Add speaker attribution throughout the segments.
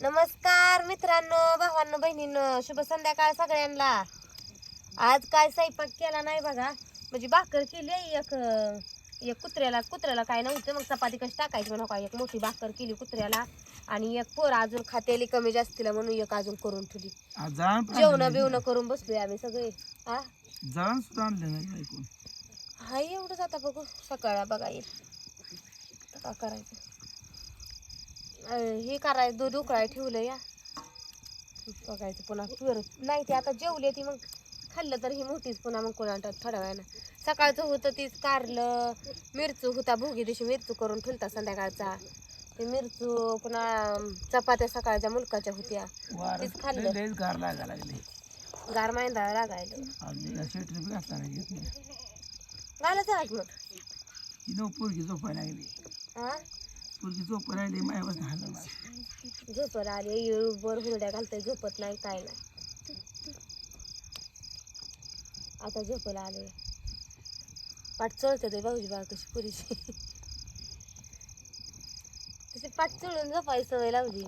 Speaker 1: नमस्कार मित्रांनो भावांनो बहिणींनो शुभ संध्याकाळ सगळ्यांना. आज काय स्वयंपाक केला नाही बघा. म्हणजे भाकर केली एक अं, एक कुत्र्याला. कुत्र्याला काय नव्हतं मग चपाती कशी टाकायची म्हणून का एक मोठी भाकर केली कुत्र्याला. आणि एक पोर अजून खातेली कमी जास्तीला म्हणून एक अजून करून ठेवली. जेवण बिवणं. करून बसलोय आम्ही सगळे. हा
Speaker 2: जळण सुद्धा आणलं नाही ऐकून.
Speaker 1: एवढंच आता बघू. सकाळ बघा येईल. काय करायचं? हे करायचं दूध उकळाय ठेवलं या. बघायचं पुन्हा नाही ते आता जेवले ती मग खाल्लं तर ही मोठीच पुन्हा मग कोणा थोड्या वेळानं. सकाळचं होतं तीच कारलं मिरचू होता भोगी दिवशी मिरचू करून ठेवता संध्याकाळचा. ते मिरचू पुन्हा चपात्या सकाळच्या मुलकाच्या होत्या. तेच खाल्लं.
Speaker 2: गार लागायला लागले.
Speaker 1: गार मांदा लागायला.
Speaker 2: स्वेटर बी घातला नाही
Speaker 1: घालायचं मग?
Speaker 2: पोरगी झोपायला लागली.
Speaker 1: हा
Speaker 2: झोपायला नाही
Speaker 1: झोपला आले बर हुरड्या घालतोय झोपत नाही काय नाही. आता झोपला आले पाठ चळते ते भाऊजी बाळ कशी पुरीची तशी पाठ चळून झोपायची सवय लावली.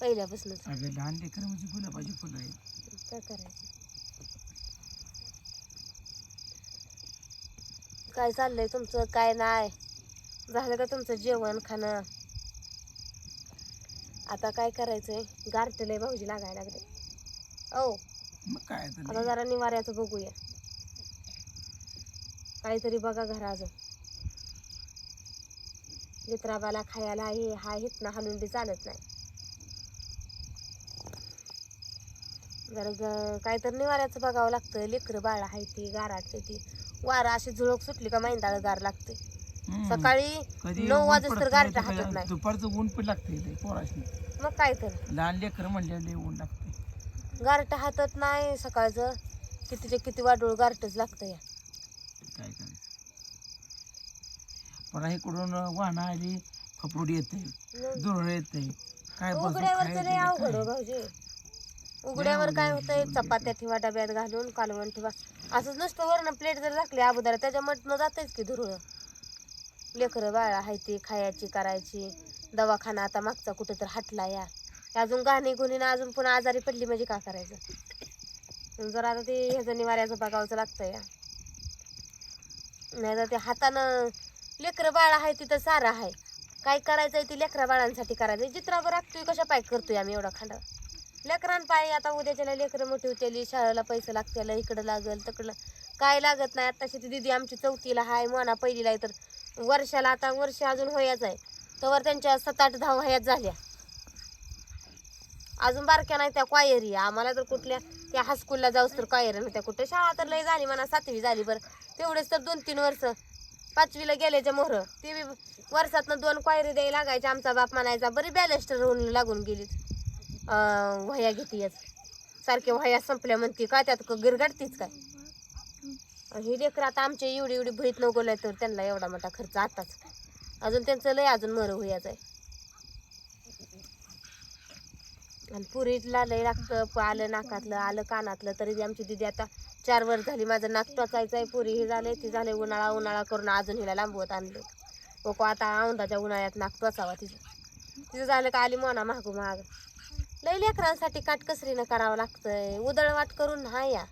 Speaker 1: पहिल्यापासूनच.
Speaker 2: अगं लहान लेकर म्हणजे गुलाबाची फुलं आहेत.
Speaker 1: काय करायचं? काय चाललंय तुमचं? काय नाही. झालं का तुमचं जेवण खाणं? आता काय करायचंय? गारटलंय भाऊजी लागायला लागले. ओ
Speaker 2: मग काय तर
Speaker 1: आता. जरा निवाऱ्याचं बघूया. काहीतरी बघा घरा अजून. मित्राबाला खायला हे हा हित ना हलून बी चालत नाही. जरा ग- काहीतरी निवाऱ्याचं बघावं लागतं. लेकरं बाळ आहे ती गाराट ती. वारा अशी झुळक सुटली का मैंदाळ गार लागते. सकाळी नऊ वाजता तर गारठा हातत नाही
Speaker 2: दुपारचं ऊन पण लागते इथे पोराशी
Speaker 1: मग काय तर.
Speaker 2: लहान लेकर म्हणले ऊन लागते
Speaker 1: गारट हातात नाही सकाळचं. कितीच्या किती वाडूळ गारटच लागतं या
Speaker 2: काय करायचं? पण इकडून वाहनं आली फपरुडी येते दुरळ येते काय
Speaker 1: उघड्यावर लय अवघड? हो भाऊजी. उघड्यावर काय होतंय. चपात्या ठेवा डब्यात घालून कालवण ठेवा. असंच नुसतं वरण प्लेट जर टाकली अगोदर त्याच्या मटणं जातेच की धुरळ लेकरं बाळा आहे ती खायची करायची. दवाखाना आता मागचा कुठं तर हटला या. अजून गाणी गुणी अजून पुन्हा आजारी पडली म्हणजे का करायचं? जर आता ते ह्याचं निवाऱ्याचं बघावचं लागतं या. नाही तर ते हातानं लेकरं बाळ आहे तिथं सारं आहे. काय करायचंय ते लेकरा बाळांसाठी करायचं जित्रावर राखतोय कशा पाय करतोय आम्ही एवढा खांडा? लेकरां पाय आता उद्याच्याला लेकरं मोठी होतेली शाळेला पैसे लागतील इकडं लागल तिकडं. काय लागत नाही आत्ताशी ती दिदी आमची चौथीला हाय मोना पहिलीला आहे तर वर्षाला आता वर्ष अजून होयाच आहे. तर त्यांच्या सात आठ दहा वयात झाल्या. अजून बारक्या नाही त्या क्वायरी आम्हाला तर कुठल्या त्या हायस्कूलला जाऊस तर क्वायरी नाही. त्या कुठे? शाळा तर लय झाली म्हणा सातवी झाली बरं. तेवढेच तर दोन तीन वर्ष. पाचवीला गेल्याच्या मोहर. ते बी वर्षातनं दोन क्वायरी द्यायला लागायच्या आमचा बाप म्हणायचा बरी बॅलेस्टर होऊन लागून गेली अं, वह्या घेतीयच. सारखे वह्या संपल्या म्हणते काय त्यात गिरगाडतीच काय? ही लेकर आता आमच्या एवढी एवढी भईत नगोलाय तर त्यांना एवढा मोठा खर्च आताच. अजून त्यांचं लय अजून मर होयाच आहे. आणि पुरीला लय लागतं प- आलं नाकातलं आलं कानातलं तरी आमची दिदी आता चार वर्ष झाली माझं नाक टोचायचं आहे. पुरी हे झालंय ती झाले उन्हाळा उन्हाळा करून अजून हिला लांबवत आणलं. ओको आता औंधाच्या उन्हाळ्यात नाक टोचावा तिचं. तिचं झालं का आली मोना महागू महाग लय लेकरांसाठी काटकसरीनं करावं लागतंय. उदळवाट करून ना या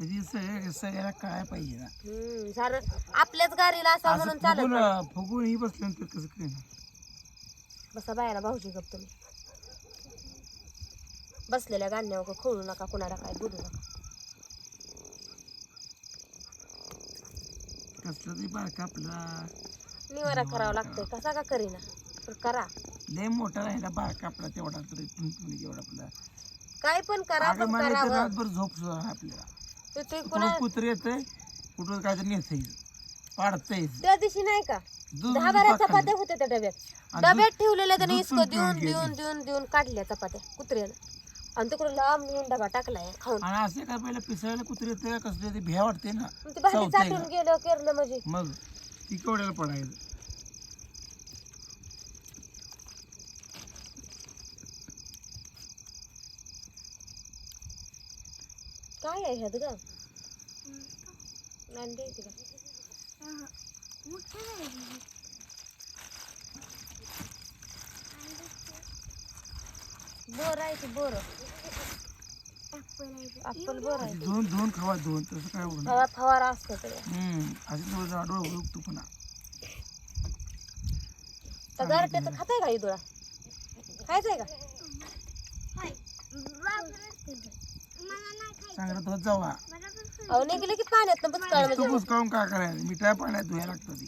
Speaker 2: म्हणजे सगळ्या सगळ्याला काय पाहिजे ना?
Speaker 1: हम्म सारं आपल्याच गाडीला असा म्हणून
Speaker 2: असं
Speaker 1: चालत
Speaker 2: फुगून
Speaker 1: नाही.
Speaker 2: फुगून ही बसल्यानंतर कसं काय?
Speaker 1: बसा बायाला भाऊजी गप तुम्ही बसलेल्या गाण्यावर खोळू नका कुणाला काय बोलू नका.
Speaker 2: कसलं तरी बारका आपला
Speaker 1: निवारा करावा लागतोय कसा का करीना. पण करा.
Speaker 2: लय मोठा राहिला बारका आपला तेवढा तरी टुनटुनी एवढा आपला
Speaker 1: काय पण करा
Speaker 2: अगं
Speaker 1: पण
Speaker 2: मला तर
Speaker 1: करावं.
Speaker 2: रातभर झोप सुद्धा नाही. आपल्याला
Speaker 1: ते ते कुणा
Speaker 2: कुत्र येतंय? काहीतरी नेतंय. पाडतंय.
Speaker 1: त्या दिवशी नाही का?
Speaker 2: दूध
Speaker 1: दहा बारा चपात्या. होत्या त्या डब्यात.
Speaker 2: आणि
Speaker 1: डब्यात ठेवलेल्या त्याने
Speaker 2: दूध
Speaker 1: इस्को देऊन देऊन. देऊन देऊन काढल्या चपात्या कुत्र्यानं. आणि तिकडून लांब नेऊन डबा टाकलाय खाऊन.
Speaker 2: आणि असं काय पहिलं पिसायला कुत्र येतं? का कसलं ते भ्या वाटते ना.
Speaker 1: मग ते
Speaker 2: चावतंय
Speaker 1: चाटून? गेलं केरलं म्हणजे.
Speaker 2: मग ती केवढ्याला पडायचं?
Speaker 1: काय आहे ह्यात ग? अंडे आहे तिला बोर आहे ती बोर? अप्पल बोर आहे.
Speaker 2: दोन दोन खावा दोन. तसं काय होणार
Speaker 1: फवा फवारा असतो त्याला
Speaker 2: हम्म. असे थोडं झाड उगतो पुन्हा
Speaker 1: तर खाताय का इदुळा? खायचंय का?
Speaker 2: चांगलं तर जावा
Speaker 1: अहो निघले की पाण्यात बुचकाळ
Speaker 2: तू
Speaker 1: म्हणजे
Speaker 2: पुसकावून काय करायचं मिठाई पाण्यात लागतं ती.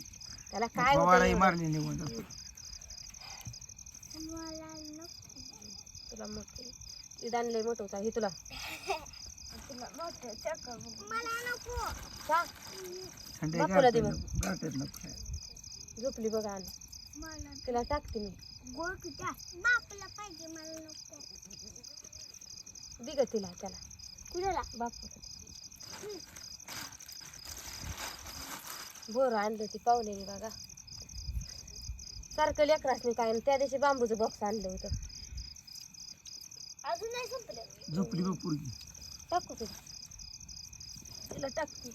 Speaker 1: त्याला काय
Speaker 2: फवाराही मारली निघून जातो.
Speaker 1: तुला ईद आणलंय मोठं होता हे तुला. का
Speaker 2: थंडी
Speaker 1: बापूला दे
Speaker 2: गारठ्यात गारठ्यात नको खायला.
Speaker 1: झोपली बघा आण. तिला टाकते मी. दे ग तिला त्याला. कुणाला? बापू. बोर आणलं ती पावलेली बघा. सारखं लेकरासनी काय त्या दिवशी बांबूचं बॉक्स आणलं होतं. अजून नाही संपलं.
Speaker 2: झोपली बघ पोरगी.
Speaker 1: टाकू तिला. तिला टाकते.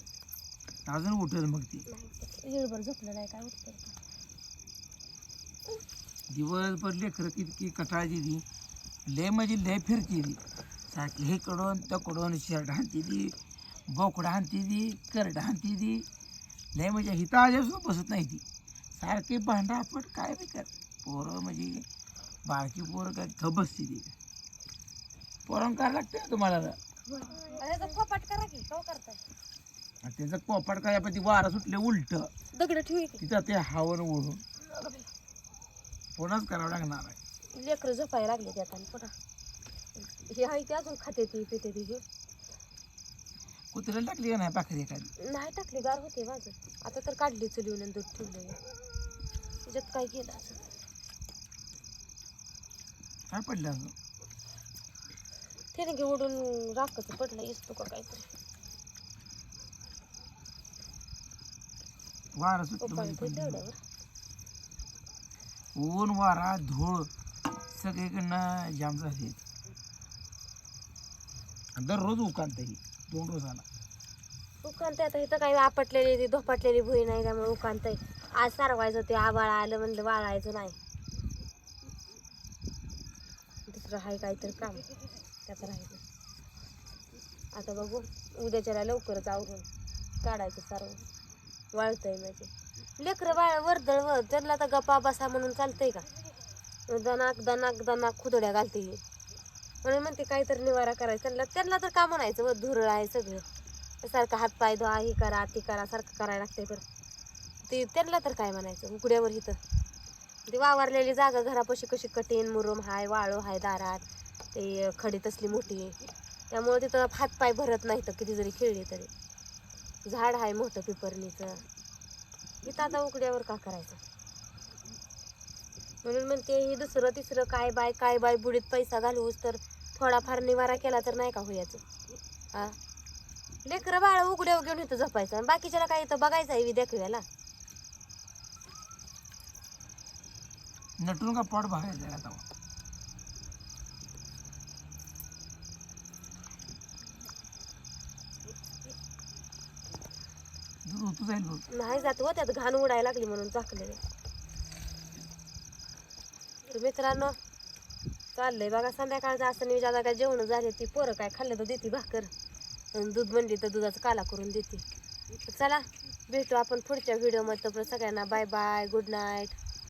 Speaker 2: अजून उठेल मग ती.
Speaker 1: नाही येळभर झोपलं नाही काय उठतं
Speaker 2: दिवसभर लेकरं किती कटाळची ती. लय म्हणजे लय फिरती ती. सारखी हे कडून त्या कडून शर्ट हाणती ती बोकडा हाणती ती करड हाणती ती. लय म्हणजे हिता आल्यापासून बसत नाही ती. सारखी भांडा आपण काय बी कर. पोरं म्हणजे बारकी पोरं काय थप बसते ती. पोरं करायला लागते तुम्हाला?
Speaker 1: फोपाट करा की
Speaker 2: आणि त्याचं पोपाट काय आपण ती वारा सुटले उलट.
Speaker 1: दगड ठेवी की.
Speaker 2: तिथं ते हावन ओढून. पुन्हाच करावं लागणार आहे?
Speaker 1: लेकरं झोपायला लागले त्यात आणि पुन्हा हे आहे ते अजून खाते ती पिते ती हे.
Speaker 2: कुत्र्याला टाकली का नाही पाखरी एखादी?
Speaker 1: नाही टाकली गार होते माझं. आता तर काढली चुलीवून आणि दूध ठेवलं त्याच्यात काय केलं असं?
Speaker 2: काय पडलं असं
Speaker 1: त्याने घे उडून राखच पडलं इसतो का काहीतरी?
Speaker 2: वारा सुटलं
Speaker 1: पप्पा
Speaker 2: म्हणजे पडलं.
Speaker 1: तेवढ्यावर
Speaker 2: ऊन वारा धूळ सगळीकडनं जाम झाले. दररोज उकांत ही. दोन रोजाला
Speaker 1: उकांत आता इथं काही आपटलेली ती धोपाटलेली भुई नाही त्यामुळे उकांत आज सारवायचं ते आबाळ आलं म्हणलं वाळायचं नाही. दुसरं आहे काहीतरी काम. त्याचं राहायचं आता बघू उद्याच्याला लवकरच आवरून काढायचं सारवून वाळतंय म्हणजे. लेकरं बाळ वर्दळ वर त्यांना तर गप्पा बसा म्हणून चालतंय का? दनाक दनाक दनाक खुदड्या घालते म्हणून म्हणते काहीतरी निवारा करायचा. त्यांना त्यांना तर का म्हणायचं व धुरळ आहे सगळं. सारखं हात पाय धुवा ही करा ती करा सारखं करायला लागते बरं ते त्यांना तर काय म्हणायचं उकड्यावर इथं. ते वावरलेली जागा घरापाशी कशी कठीण मुरुम हाय वाळू हाय दारात ते खडी तसली मोठी. त्यामुळे तिथं हात पाय भरत नाही तर किती जरी खेळली तरी. झाड आहे मोठं पिपरणीचं. इथं आता उकड्यावर का करायचं? म्हणून म्हणते हे दुसरं तिसरं काय बाय काय बाय बुडीत पैसा घालवूस तर थोडाफार निवारा केला तर नाही का होयाचं हा? लेकरं बाळ उघड्यावर घेऊन इथं झोपायचं आणि बाकीच्याला काय इथं बघायचं आहे दाखवायला
Speaker 2: नटून का पोट भरायचं आहे आता? जाईल
Speaker 1: नाही जात हो त्यात घाण उडायला लागली म्हणून चाकलेले. तर मित्रांनो चाललंय. बघा संध्याकाळचं असं निवेश आता काय जेवण झाले ती पोरं काय खाल्लं तर देते भाकर. आणि दूध बनली तर दुधाचा काला करून देते. चला भेटू आपण पुढच्या व्हिडिओमध्ये तर सगळ्यांना बाय बाय गुड नाईट